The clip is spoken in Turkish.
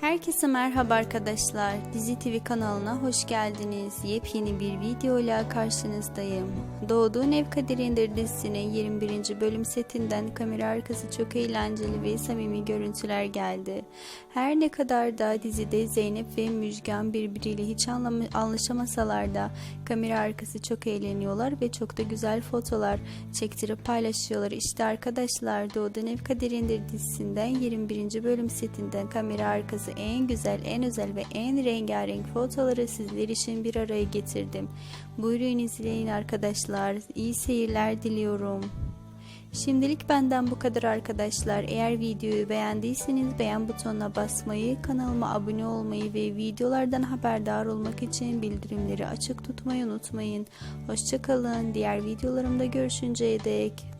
Herkese merhaba arkadaşlar. Dizi TV kanalına hoş geldiniz. Yepyeni bir videoyla karşınızdayım. Doğduğun Ev Kaderindir dizisinin 21. bölüm setinden kamera arkası çok eğlenceli ve samimi görüntüler geldi. Her ne kadar da dizide Zeynep ve Müjgan birbiriyle hiç anlaşamasalar da kamera arkası çok eğleniyorlar ve çok da güzel fotolar çektirip paylaşıyorlar. İşte arkadaşlar Doğduğun Ev Kaderindir dizisinden 21. bölüm setinden kamera arkası en güzel, en özel ve en rengarenk fotoları sizler için bir araya getirdim. Buyurun izleyin arkadaşlar. İyi seyirler diliyorum. Şimdilik benden bu kadar arkadaşlar. Eğer videoyu beğendiyseniz beğen butonuna basmayı, kanalıma abone olmayı ve videolardan haberdar olmak için bildirimleri açık tutmayı unutmayın. Hoşçakalın. Diğer videolarımda görüşünceye dek.